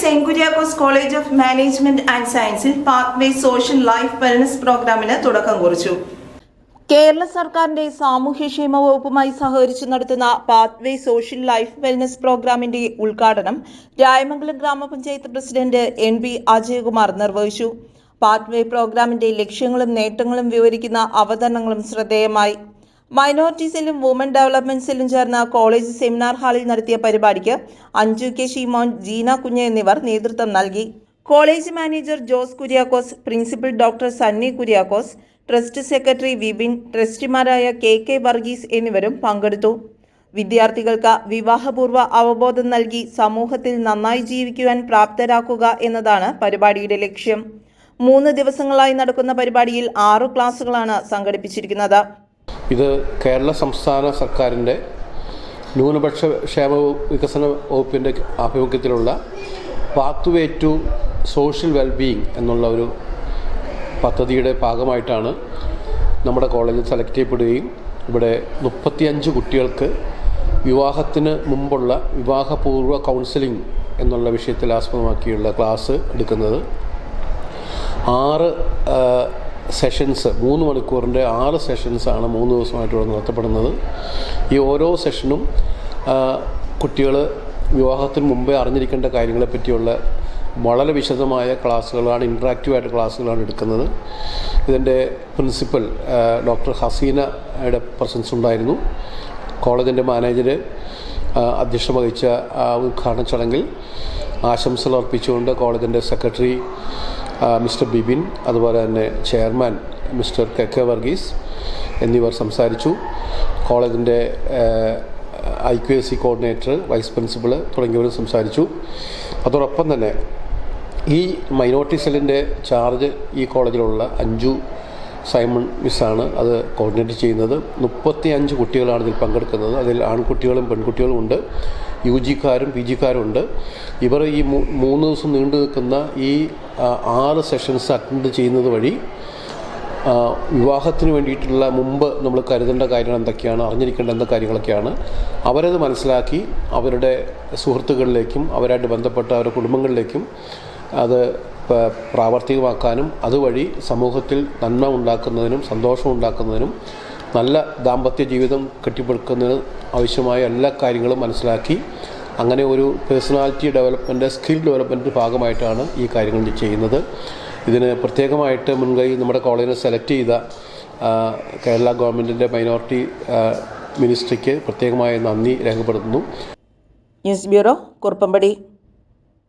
Saint Kuriakose college of management and സയൻസിൽ pathway social life wellness പ്രോഗ്രാമിന് തുടക്കം കുറിച്ചു. കേരള സർക്കാരിന്റെ സാമൂഹ്യക്ഷേമ വകുപ്പുമായി സഹകരിച്ച് നടത്തുന്ന പാത്വേ സോഷ്യൽ ലൈഫ് വെൽനസ് പ്രോഗ്രാമിന്റെ ഉദ്ഘാടനം രായമംഗലം ഗ്രാമപഞ്ചായത്ത് പ്രസിഡന്റ് എൻ ബി അജയകുമാർ നിർവഹിച്ചു. പാത്വേ പ്രോഗ്രാമിന്റെ ലക്ഷ്യങ്ങളും നേട്ടങ്ങളും വിവരിക്കുന്ന അവതരണങ്ങളും ശ്രദ്ധേയമായി. മൈനോറിറ്റി സെല്ലും വുമൺ ഡെവലപ്മെന്റ് സെല്ലും ചേർന്ന കോളേജ് സെമിനാർ ഹാളിൽ നടത്തിയ പരിപാടിക്ക് അഞ്ജു കെ ഷീമോൻ ജീന കുഞ്ഞ് എന്നിവർ നേതൃത്വം നൽകി. College manager Jose Kuriakose principal doctor Sunny Kuriakose trust secretary Vipin ട്രസ്റ്റിമാരായ K K Varghese എന്നിവരും പങ്കെടുത്തു. വിദ്യാർത്ഥികൾക്ക് വിവാഹപൂർവ അവബോധം നൽകി സമൂഹത്തിൽ നന്നായി ജീവിക്കുവാൻ പ്രാപ്തരാക്കുക എന്നതാണ് പരിപാടിയുടെ ലക്ഷ്യം. മൂന്ന് ദിവസങ്ങളായി നടക്കുന്ന പരിപാടിയിൽ ആറു ക്ലാസുകളാണ് സംഘടിപ്പിച്ചിരിക്കുന്നത്. ഇത് കേരള സംസ്ഥാന സർക്കാരിന്റെ ന്യൂനപക്ഷ ക്ഷേമ വികസന വകുപ്പിന്റെ ആഭിമുഖ്യത്തിലുള്ള പാത്വേ ടു സോഷ്യൽ വെൽബീയിങ് എന്നുള്ള ഒരു പദ്ധതിയുടെ ഭാഗമായിട്ടാണ് നമ്മുടെ കോളേജിൽ സെലക്ട് ചെയ്യപ്പെടുകയും ഇവിടെ മുപ്പത്തിയഞ്ച് കുട്ടികൾക്ക് വിവാഹത്തിന് മുമ്പുള്ള വിവാഹപൂർവ കൗൺസിലിംഗ് എന്നുള്ള വിഷയത്തിൽ ആസ്പദമാക്കിയുള്ള ക്ലാസ് എടുക്കുന്നത്. ആറ് സെഷൻസ് മൂന്ന് മണിക്കൂറിന്റെ ആറ് സെഷൻസാണ് മൂന്ന് ദിവസമായിട്ട് ഇവിടെ നടത്തപ്പെടുന്നത്. ഈ ഓരോ സെഷനും കുട്ടികൾ വിവാഹത്തിന് മുമ്പേ അറിഞ്ഞിരിക്കേണ്ട കാര്യങ്ങളെ പറ്റിയുള്ള വളരെ വിശദമായ ക്ലാസ്സുകളാണ് ഇൻട്രാക്റ്റീവായിട്ട് ക്ലാസ്സുകളാണ് എടുക്കുന്നത്. ഇതിന്റെ പ്രിൻസിപ്പൽ ഡോക്ടർ ഹസീനയുടെ പ്രസൻസ് ഉണ്ടായിരുന്നു. കോളേജിന്റെ മാനേജർ അധ്യക്ഷത വഹിച്ച ഉദ്ഘാടന ചടങ്ങിൽ ആശംസകൾ അർപ്പിച്ചുകൊണ്ട് കോളേജിന്റെ സെക്രട്ടറി മിസ്റ്റർ ബിബിൻ അതുപോലെ തന്നെ chairman mister K K Varghese എന്നിവർ സംസാരിച്ചു. കോളേജിന്റെ I Q S C coordinator vice principal തുടങ്ങിയവരും സംസാരിച്ചു. അതോടൊപ്പം തന്നെ ഈ മൈനോറിറ്റി സെല്ലിന്റെ ചാർജ് ഈ കോളേജിലുള്ള അഞ്ജു സൈമൺ മിസ്സാണ് അത് കോർഡിനേറ്റ് ചെയ്യുന്നത്. മുപ്പത്തി അഞ്ച് കുട്ടികളാണ് ഇതിൽ പങ്കെടുക്കുന്നത്. അതിൽ ആൺകുട്ടികളും പെൺകുട്ടികളും ഉണ്ട്. യു ജിക്കാരും പി ജിക്കാരും ഉണ്ട്. ഇവർ ഈ മൂന്ന് ദിവസം നീണ്ടു നിൽക്കുന്ന ഈ ആറ് സെഷൻസ് അറ്റൻഡ് ചെയ്യുന്നത് വഴി വിവാഹത്തിന് വേണ്ടിയിട്ടുള്ള മുമ്പ് നമ്മൾ കരുതേണ്ട കാര്യങ്ങൾ എന്തൊക്കെയാണ് അറിഞ്ഞിരിക്കേണ്ട എന്ത കാര്യങ്ങളൊക്കെയാണ് അവരത് മനസ്സിലാക്കി അവരുടെ സുഹൃത്തുക്കളിലേക്കും അവരായിട്ട് ബന്ധപ്പെട്ട അവരുടെ കുടുംബങ്ങളിലേക്കും അത് പ്രാവർത്തികമാക്കാനും അതുവഴി സമൂഹത്തിൽ നന്മ ഉണ്ടാക്കുന്നതിനും സന്തോഷം ഉണ്ടാക്കുന്നതിനും നല്ല ദാമ്പത്യ ജീവിതം കെട്ടിപ്പടുക്കുന്നതിന് ആവശ്യമായ എല്ലാ കാര്യങ്ങളും മനസ്സിലാക്കി അങ്ങനെ ഒരു പേഴ്സണാലിറ്റി ഡെവലപ്മെന്റ് സ്കിൽ ഡെവലപ്മെന്റ് ഭാഗമായിട്ടാണ് ഈ കാര്യങ്ങൾ ചെയ്യുന്നത്. ഇതിന് പ്രത്യേകമായിട്ട് മുൻകൈ നമ്മുടെ കോളേജിനെ സെലക്ട് ചെയ്ത കേരള ഗവൺമെന്റിന്റെ മൈനോറിറ്റി മിനിസ്ട്രിക്ക് പ്രത്യേകമായ നന്ദി രേഖപ്പെടുത്തുന്നു. News bureau Kuruppampady.